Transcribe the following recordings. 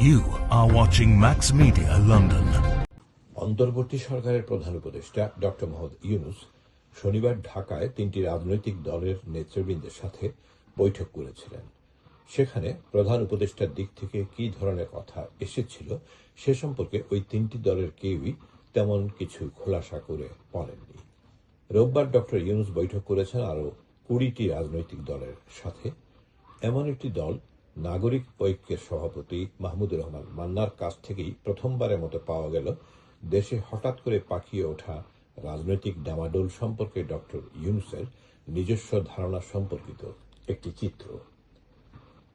You are watching Max Media, London. অন্তর্বর্তী সরকারের প্রধান উপদেষ্টা ডক্টর মোহাম্মদ ইউনুস শনিবার ঢাকায় তিনটি রাজনৈতিক দলের নেতৃবৃন্দের সাথে বৈঠক করেছিলেন। সেখানে প্রধান উপদেষ্টার দিক থেকে কি ধরনের কথা এসেছিল সে সম্পর্কে ওই তিনটি দলের কেউই তেমন কিছু খোলাসা করে বলেননি। রোববার ডক্টর ইউনুস বৈঠক করেছেন আরও কুড়িটি রাজনৈতিক দলের সাথে। এমন একটি দল নাগরিক ঐক্যের সভাপতি মাহমুদুর রহমান মান্নার কাছ থেকেই প্রথমবারের মতো পাওয়া গেল দেশে হঠাৎ করে পাকিয়ে ওঠা রাজনৈতিক ডামাডোল সম্পর্কে ডক্টর ইউনুসের নিজস্ব ধারণা সম্পর্কিত একটি চিত্র।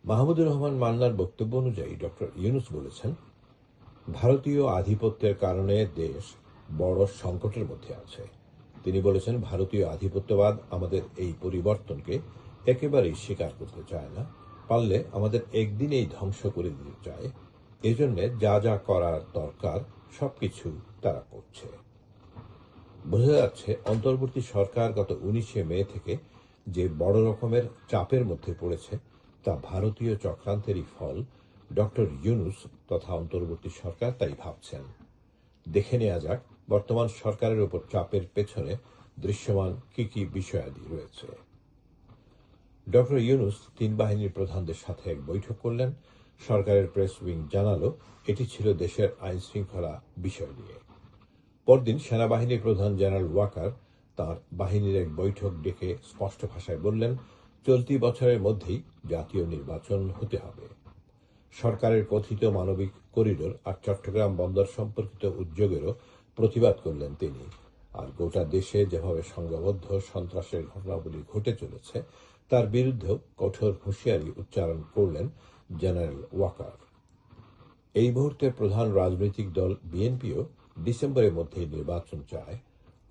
মাহমুদুর রহমান মান্নার বক্তব্য অনুযায়ী ডক্টর ইউনুস বলেছেন, ভারতীয় আধিপত্যের কারণে দেশ বড় সংকটের মধ্যে আছে। তিনি বলেছেন, ভারতীয় আধিপত্যবাদ আমাদের এই পরিবর্তনকে একেবারেই স্বীকার করতে চায় না। পারলে আমাদের একদিনেই ধ্বংস করে দিতে চায়। এজন্য যা যা করার দরকার, সবকিছু তারা করছে। বোঝা যাচ্ছে, অন্তর্বর্তী সরকার গত উনিশে মে থেকে যে বড় রকমের চাপের মধ্যে পড়েছে, তা ভারতীয় চক্রান্তেরই ফল। ডক্টর ইউনুস তথা অন্তর্বর্তী সরকার তাই ভাবছেন। দেখে নেওয়া যাক, বর্তমান সরকারের উপর চাপের পেছনে দৃশ্যমান কি কি বিষয়াদি রয়েছে। ডক্টর ইউনুস তিন বাহিনীর প্রধানদের সাথে এক বৈঠক করলেন। সরকারের প্রেস উইং জানালো, এটি ছিল দেশের আইন শৃঙ্খলা বিষয় নিয়ে। পরদিন সেনাবাহিনীর প্রধান জেনারেল ওয়াকার তার বাহিনীর এক বৈঠক ডেকে স্পষ্ট ভাষায় বললেন, চলতি বছরের মধ্যেই জাতীয় নির্বাচন হতে হবে। সরকারের কথিত মানবিক করিডোর আর চট্টগ্রাম বন্দর সম্পর্কিত উদ্যোগেরও প্রতিবাদ করলেন তিনি। আর গোটা দেশে যেভাবে সংঘবদ্ধ সন্ত্রাসের ঘটনাগুলি ঘটে চলেছে, তার বিরুদ্ধেও কঠোর হুঁশিয়ারি উচ্চারণ করলেন জেনারেল ওয়াকার। এই মুহূর্তে প্রধান রাজনৈতিক দল বিএনপিও ডিসেম্বরের মধ্যেই নির্বাচন চায়।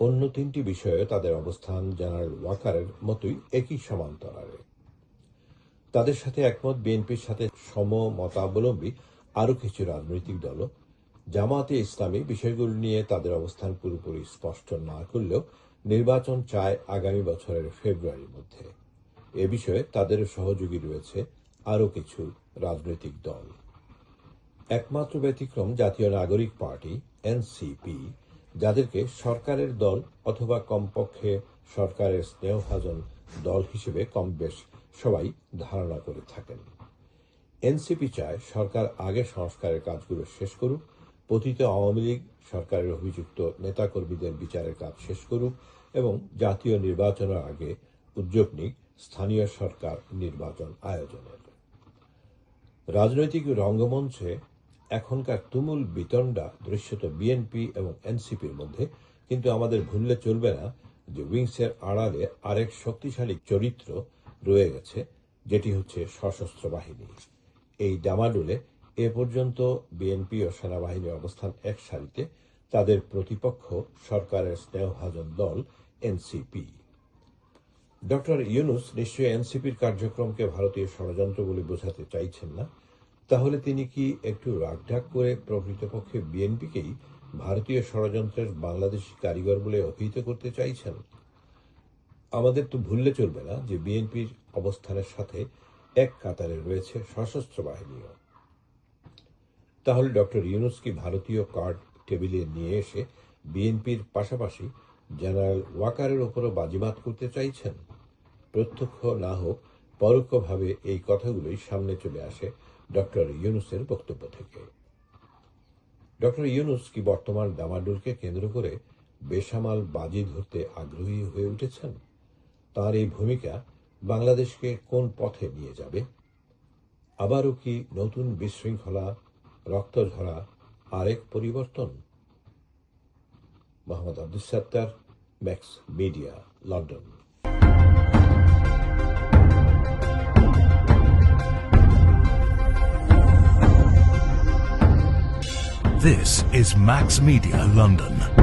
অন্য তিনটি বিষয়ে তাদের অবস্থান জেনারেল ওয়াকারের মতোই একই সমান্তরালে। তাদের সাথে একমত, বিএনপির সাথে সমমতাবলম্বী আরও কিছু রাজনৈতিক দলও জামাতে ইসলামী বিষয়গুলো নিয়ে তাদের অবস্থান পুরোপুরি স্পষ্ট না করলেও নির্বাচন চায় আগামী বছরের ফেব্রুয়ারির মধ্যে। এ বিষয়ে তাদের সহযোগী রয়েছে আরও কিছু রাজনৈতিক দল। একমাত্র ব্যতিক্রম জাতীয় নাগরিক পার্টি, এনসিপি, যাদেরকে সরকারের দল অথবা কমপক্ষে সরকারের স্নেহভাজন দল হিসেবে কম বেশ সবাই ধারণা করে থাকেন। এনসিপি চায় সরকার আগে সংস্কারের কাজগুলো শেষ করুক পতিত আওয়ামী লীগ সরকারের অভিযুক্ত নেতাকর্মীদের বিচারের কাজ শেষ করুক এবং জাতীয় নির্বাচনের আগে উদ্যোগ নিক স্থানীয় সরকার নির্বাচন আয়োজনের। রাজনৈতিক রঙ্গমঞ্চে এখনকার তুমুল বিতণ্ডা দৃশ্যত বিএনপি এবং এনসিপির মধ্যে কিন্তু আমাদের ভুললে চলবে না যে উইংসের আড়ালে আরেক শক্তিশালী চরিত্র রয়ে গেছে, যেটি হচ্ছে সশস্ত্র বাহিনী। এই ডামাডোলে এ পর্যন্ত বিএনপি ও সেনাবাহিনীর অবস্থান এক সারিতে, তাদের প্রতিপক্ষ সরকারের স্নেহভাজন দল এনসিপি। ডক্টর ইউনুস নিশ্চয়ই এনসিপির কার্যক্রমকে ভারতীয় ষড়যন্ত্র বলে বোঝাতে চাইছেন না। তাহলে তিনি কি একটু রাগঢাক করে প্রকৃতপক্ষে বিএনপিকেই ভারতীয় ষড়যন্ত্রের বাংলাদেশি কারিগর বলে অভিহিত করতে চাইছেন? আমাদের তো ভুললে চলবে না যে বিএনপির অবস্থানের সাথে এক কাতারে রয়েছে সশস্ত্র বাহিনীও। তাহলে ডক্টর ইউনুস কি ভারতীয় কার্ড টেবিলে নিয়ে এসে বিএনপির পাশাপাশি জেনারেল ওয়াকারের ওপরও বাজিমাত করতে চাইছেন। প্রত্যক্ষ না হোক, পরোক্ষভাবে এই কথাগুলোই সামনে চলে আসে ডক্টর ইউনুসের বক্তব্য থেকে। ডক্টর ইউনুস কি বর্তমান ডামাডোলকে কেন্দ্র করে বেসামাল বাজি ধরতে আগ্রহী হয়ে উঠেছেন? তার এই ভূমিকা বাংলাদেশকে কোন পথে নিয়ে যাবে? আবারও কি নতুন বিশৃঙ্খলা রক্তঝরা আরেক পরিবর্তন Mohammad Abdul Sattar Max Media London This is Max Media London.